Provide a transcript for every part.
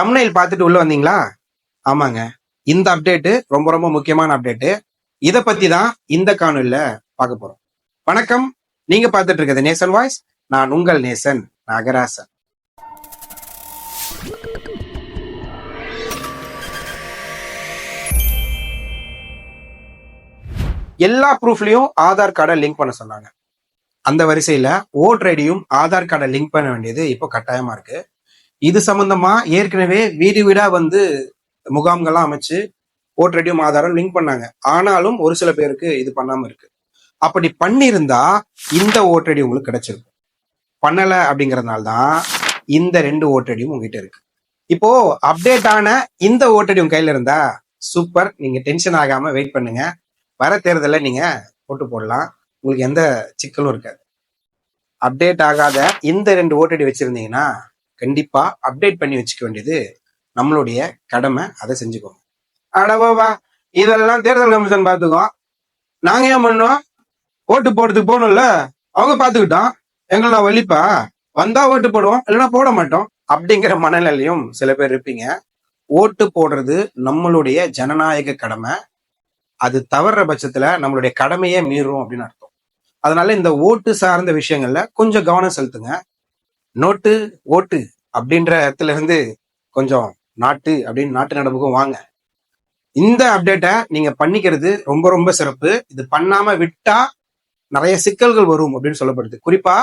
தம்னையில் பார்த்துட்டு உள்ள வந்தீங்களா? ஆமாங்க. இந்த அப்டேட்டு ரொம்ப ரொம்ப முக்கியமான அப்டேட்டு இதை பத்தி தான் இந்த காணொலியில பார்க்க போறோம். வணக்கம். நீங்க பார்த்துட்டு இருக்கிறது நேசன் வாய்ஸ். நான் உங்கள் நேசன் நாகராசன். எல்லா ப்ரூஃப்லயும் ஆதார் கார்டை லிங்க் பண்ண சொன்னாங்க. அந்த வரிசையில ஓட்டர் ஐடியும் ஆதார் கார்டை லிங்க் பண்ண வேண்டியது இப்போ கட்டாயமா இருக்கு. இது சம்பந்தமா ஏற்கனவே வீடு வீடா வந்து முகாம்கள்லாம் அமைச்சு ஓட்டரடியும் ஆதாரம் லிங்க் பண்ணாங்க. ஆனாலும் ஒரு சில பேருக்கு இது பண்ணாம இருக்கு. அப்படி பண்ணியிருந்தா இந்த ஓட்டடி உங்களுக்கு கிடைச்சிருக்கும். பண்ணல அப்படிங்கறதுனால தான் இந்த ரெண்டு ஓட்டடியும் உங்ககிட்ட இருக்கு. இப்போ அப்டேட் ஆன இந்த ஓட்டடி உங்க கையில இருந்தா சூப்பர் நீங்க டென்ஷன் ஆகாம வெயிட் பண்ணுங்க. வர தேர்தலில் நீங்க போட்டு போடலாம். உங்களுக்கு எந்த சிக்கலும் இருக்காது. அப்டேட் ஆகாத இந்த ரெண்டு ஓட்டடி வச்சிருந்தீங்கன்னா கண்டிப்பா அப்டேட் பண்ணி வச்சுக்க வேண்டியது நம்மளுடைய கடமை. அதை செஞ்சுக்கோங்க. அடவாவா இதெல்லாம் தேர்தல் கமிஷன் பார்த்துக்கோ நாங்க ஏன் பண்ணோம்? ஓட்டு போடுறதுக்கு போகணும்ல? அவங்க பார்த்துக்கிட்டோம். எங்களோட வலிப்பா வந்தா ஓட்டு போடுவோம் இல்லைன்னா போட மாட்டோம். அப்படிங்கிற மனநிலையும் சில பேர் இருப்பீங்க. ஓட்டு போடுறது நம்மளுடைய ஜனநாயக கடமை. அது தவறுற பட்சத்துல நம்மளுடைய கடமையே மீறும் அப்படின்னு அர்த்தம். அதனால இந்த ஓட்டு சார்ந்த விஷயங்கள்ல கொஞ்சம் கவனம் செலுத்துங்க. நோட்டு ஓட்டு அப்படின்ற இடத்துல இருந்து கொஞ்சம் நாட்டு அப்படின்னு நாட்டு நடப்புக்கும் வாங்க. இந்த அப்டேட்டை நீங்க பண்ணிக்கிறது ரொம்ப ரொம்ப சிறப்பு. இது பண்ணாம விட்டா நிறைய சிக்கல்கள் வரும் அப்படின்னு சொல்லப்படுது. குறிப்பா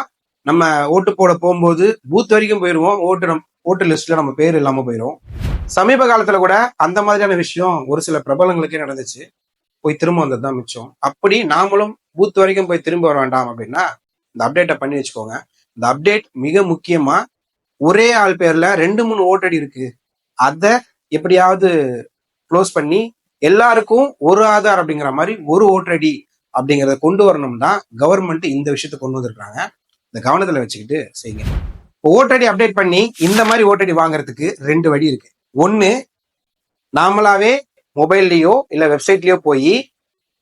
நம்ம ஓட்டு போட போகும்போது பூத் வரைக்கும் போயிடுவோம் ஓட்டு நம் ஓட்டு லிஸ்ட்ல நம்ம பேர் இல்லாம போயிடும் சமீப காலத்துல கூட அந்த மாதிரியான விஷயம் ஒரு சில பிரபலங்களுக்கே நடந்துச்சு. போய் திரும்ப வந்தது தான் மிச்சம். அப்படி நாமளும் பூத் வரைக்கும் போய் திரும்ப வர வேண்டாம் அப்படின்னா இந்த அப்டேட்டை பண்ணி வச்சுக்கோங்க. இந்த அப்டேட் மிக முக்கியமா ஒரே ஆள் பேர்ல ரெண்டு மூணு ஓட்டடி இருக்கு. அதை எப்படியாவது க்ளோஸ் பண்ணி எல்லாருக்கும் ஒரு ஆதார் அப்படிங்கிற மாதிரி ஒரு ஓட்டடி அப்படிங்கிறத கொண்டு வரணும் தான் கவர்மெண்ட் இந்த விஷயத்தை கொண்டு வந்திருக்காங்க இந்த கவனத்துல வச்சுக்கிட்டு செய்யுங்க. இப்போ ஓட்டடி அப்டேட் பண்ணி இந்த மாதிரி ஓட்டடி வாங்குறதுக்கு ரெண்டு வழி இருக்கு. ஒன்னு நாமளாவே மொபைல்லையோ இல்ல வெப்சைட்லயோ போய்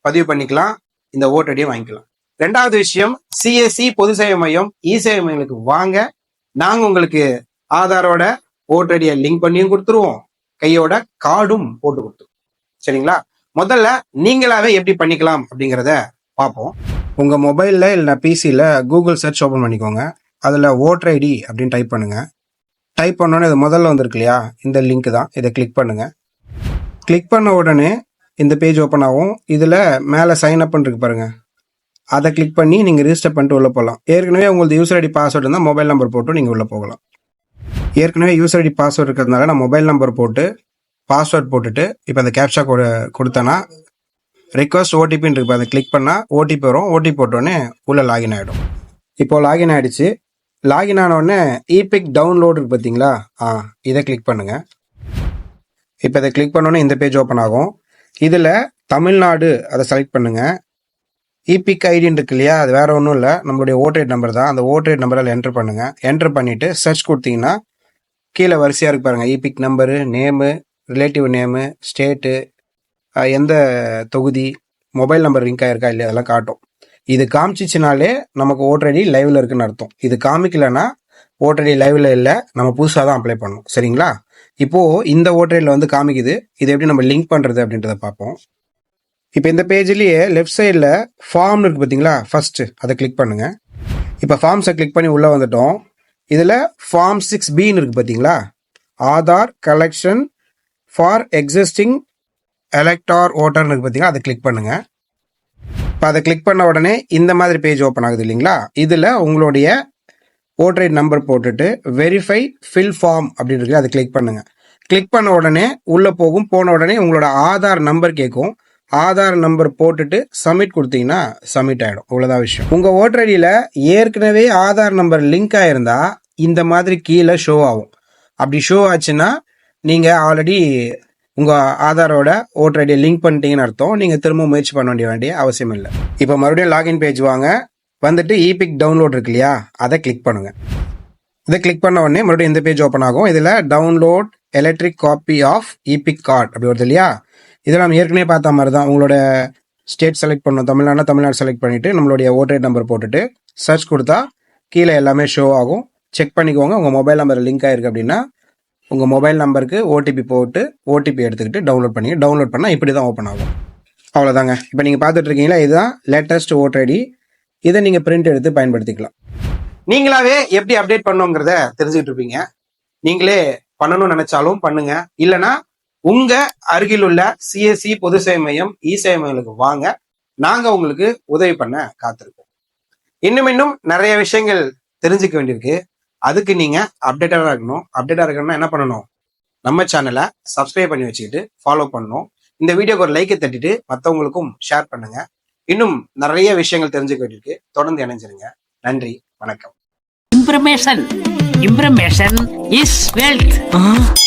பதிவு பண்ணிக்கலாம். இந்த ஓட்டடியை வாங்கிக்கலாம். ரெண்டாவது விஷயம் சிஎஸ்சி பொது சேவை மையம் இ சேவை மையங்களுக்கு வாங்க. நாங்க உங்களுக்கு ஆதாரோட ஓட்டடியை லிங்க் பண்ணியும் கொடுத்துருவோம். கையோட கார்டும் போட்டு கொடுத்துருவோம். சரிங்களா? முதல்ல நீங்களாவே எப்படி பண்ணிக்கலாம் அப்படிங்கிறத பார்ப்போம். உங்க மொபைல்ல இல்லைன்னா பிசியில கூகுள் சர்ச் ஓபன் பண்ணிக்கோங்க. அதுல ஓட்டர் ஐடி அப்படின்னு டைப் பண்ணுங்க. டைப் பண்ணோன்னே இது முதல்ல வந்திருக்கு இல்லையா? இந்த லிங்க் தான். இதை கிளிக் பண்ணுங்க. கிளிக் பண்ண உடனே இந்த பேஜ் ஓப்பன் ஆகும். இதில் மேலே சைன் அப் இருக்கு பாருங்கள் அதை கிளிக் பண்ணி நீங்கள் ரிஜிஸ்டர் பண்ணிட்டு உள்ளே போகலாம் ஏற்கனவே உங்களுக்கு யூசர் ஐடி பாஸ்வேர்டு இருந்தால் மொபைல் நம்பர் போட்டு நீங்கள் உள்ளே போகலாம். ஏற்கனவே யூசர் ஐடி பாஸ்வேர்டு இருக்கிறதுனால நான் மொபைல் நம்பர் போட்டு பாஸ்வேர்ட் போட்டுட்டு இப்போ அந்த கேப்ஷா கொடு கொடுத்தேன்னா ரிக்வஸ்ட் ஓடிபின்னு இருக்கு. அதை கிளிக் பண்ணால் ஓடிபி வரும். ஓடிபி போட்டோடனே உள்ளே லாகின் ஆகிடும் இப்போ லாகின் ஆகிடுச்சு லாகின் ஆன இபிக் டவுன்லோடு இருக்கு பார்த்தீங்களா ஆ இதை கிளிக் பண்ணுங்கள் இப்போ இதை கிளிக் பண்ணோன்னே இந்த பேஜ் ஓப்பன் ஆகும். இதில் தமிழ்நாடு அதை செலக்ட் பண்ணுங்கள் இபிக் ஐடின்னு இருக்கு இல்லையா அது வேற ஒன்றும் இல்லை. நம்மளுடைய ஓட்ரேட் நம்பர் தான். அந்த ஓட்டர் நம்பரில் என்டர் பண்ணுங்க. என்டர் பண்ணிட்டு சர்ச் கொடுத்தீங்கன்னா கீழே வரிசையாக இருக்கு பாருங்க. EPIC number name relative name state எந்த தொகுதி மொபைல் நம்பர் லிங்க் ஆயிருக்கா இல்லையா அதெல்லாம் காட்டும். இது காமிச்சிச்சினாலே நமக்கு ஓட்ரடி ஐடி லைவ்ல இருக்குன்னு அர்த்தம். இது காமிக்கலன்னா ஓட்ரடி ஐடி லைவ்ல இல்லை. நம்ம புதுசாக தான் அப்ளை பண்ணணும். சரிங்களா? இப்போது இந்த ஓட்டரில் வந்து காமிக்குது. இது எப்படி நம்ம லிங்க் பண்ணுறது அப்படின்றத பார்ப்போம். இப்போ இந்த பேஜ்லயே லெஃப்ட் சைடில் ஃபார்ம்னு இருக்கு பார்த்தீங்களா ஃபர்ஸ்ட் அதை கிளிக் பண்ணுங்க. இப்போ ஃபார்ம்ஸை கிளிக் பண்ணி உள்ளே வந்துட்டோம். இதில் ஃபார்ம் சிக்ஸ் பின்னு இருக்கு பார்த்தீங்களா Aadhaar collection for existing elector ஓட்டர்னு இருக்கு பார்த்தீங்களா அதை கிளிக் பண்ணுங்க. இப்போ அதை கிளிக் பண்ண உடனே இந்த மாதிரி பேஜ் ஓப்பன் ஆகுது இல்லைங்களா? இதில் உங்களுடைய ஓட்டர் நம்பர் போட்டுட்டு வெரிஃபை ஃபில் ஃபார்ம் அப்படின்னு இருக்கு அதை கிளிக் பண்ணுங்க. கிளிக் பண்ண உடனே உள்ளே போகும். போன உடனே உங்களோட ஆதார் நம்பர் கேட்கும். ஆதார் நம்பர் போட்டுட்டு சப்மிட் கொடுத்தீங்கன்னா சப்மிட் ஆகிடும் இவ்வளோதான் விஷயம். உங்கள் ஓட்டர் ஐடியில் ஏற்கனவே ஆதார் நம்பர் லிங்க் ஆயிருந்தா இந்த மாதிரி கீழே ஷோ ஆகும். அப்படி ஷோ ஆச்சுன்னா நீங்கள் ஆல்ரெடி உங்கள் ஆதாரோட ஓட்டர் ஐடியை லிங்க் பண்ணிட்டீங்கன்னு அர்த்தம். நீங்கள் திரும்ப முயற்சி பண்ண வேண்டிய வேண்டிய அவசியம் இல்லை. இப்போ மறுபடியும் லாகின் பேஜ் வாங்க. வந்துட்டு இபிக் டவுன்லோட் இருக்கு இல்லையா? அதை கிளிக் பண்ணுங்கள் இதை கிளிக் பண்ண உடனே மறுபடியும் இந்த பேஜ் ஓப்பன் ஆகும். இதில் download electric copy of EPIC card அப்படி வருது இல்லையா? இதெல்லாம் நம்ம ஏற்கனவே பார்த்த மாதிரி தான் உங்களோட ஸ்டேட் செலக்ட் பண்ணணும் தமிழ்நாடுனா தமிழ்நாடு செலக்ட் பண்ணிட்டு நம்மளுடைய ஓட்டர் நம்பர் போட்டுட்டு சர்ச் கொடுத்தா கீழே எல்லாமே ஷோ ஆகும். செக் பண்ணிக்கோங்க. உங்கள் மொபைல் நம்பர் லிங்க் ஆயிருக்கு அப்படின்னா உங்கள் மொபைல் நம்பருக்கு ஓடிபி போட்டு ஓடிபி எடுத்துக்கிட்டு டவுன்லோட் பண்ணி டவுன்லோட் பண்ணால் இப்படி தான் ஓப்பன் ஆகும். அவ்வளோதாங்க இப்போ நீங்கள் பார்த்துட்டு இருக்கீங்களா? இதுதான் லேட்டஸ்ட் ஓட்டர் ஐடி இதை நீங்கள் பிரிண்ட் எடுத்து பயன்படுத்திக்கலாம். நீங்களாவே எப்படி அப்டேட் பண்ணுங்கிறத தெரிஞ்சுக்கிட்டு இருப்பீங்க. நீங்களே பண்ணணும்னு நினைச்சாலும் பண்ணுங்க. இல்லைன்னா உங்க அருகில் உள்ள சிஎஸ்சி பொது சேவை மையம் இ சேவை மையங்களுக்கு வாங்க. நாங்க உங்களுக்கு உதவி பண்ண காத்திருக்கோம். இன்னும் இன்னும் நிறைய விஷயங்கள் தெரிஞ்சுக்க வேண்டியிருக்கு. அதுக்கு நீங்க அப்டேட்டடா இருக்கணும். அப்டேட்டா இருக்கணும்னா என்ன பண்ணணும்? நம்ம சேனலை சப்ஸ்கிரைப் பண்ணி வச்சுக்கிட்டு ஃபாலோ பண்ணணும். இந்த வீடியோக்கு ஒரு லைக்கை தட்டிட்டு மற்றவங்களுக்கும் ஷேர் பண்ணுங்க. இன்னும் நிறைய விஷயங்கள் தெரிஞ்சுக்க வேண்டியிருக்கு. தொடர்ந்து இணைஞ்சிருங்க. நன்றி. வணக்கம். Information. Information is wealth.